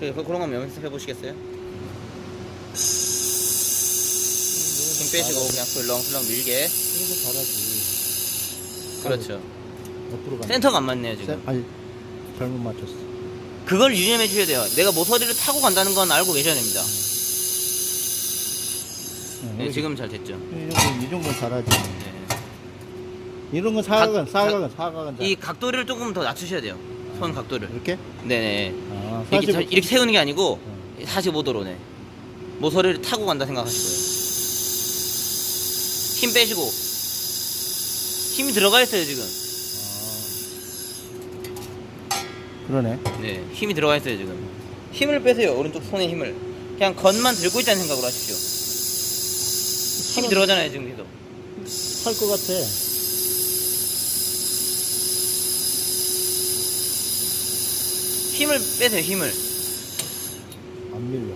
그, 그- 그런 거 연습해 보시겠어요? 힘 빼시고 그냥 슬렁슬렁 밀게. 이런 거 잘하지. 그렇죠. 옆으로 가. 센터가 안 맞네요 지금. 아니 잘못 맞췄어. 그걸 유념해 주셔야 돼요. 내가 모서리를 타고 간다는 건 알고 계셔야 됩니다. 응, 네, 여기 지금 잘 됐죠. 이 정도 이 정도 잘하지. 네. 이런 건 사각은 각- 사각은 사각은 잘. 이 각도를 조금 더 낮추셔야 돼요. 손 각도를. 이렇게? 네네. 아, 이렇게, 45. 저- 이렇게 세우는 게 아니고 어. 45도로네. 모서리를 타고 간다 생각하시고요. 힘 빼시고. 힘이 들어가 있어요 지금. 아. 그러네. 네, 힘이 들어가 있어요 지금. 힘을 빼세요 오른쪽 손에 힘을. 그냥 건만 들고 있다는 생각으로 하십시오. 힘이 들어가잖아요 지금 계속. 할것 같아. 힘을 빼세요 힘을. 안 밀려.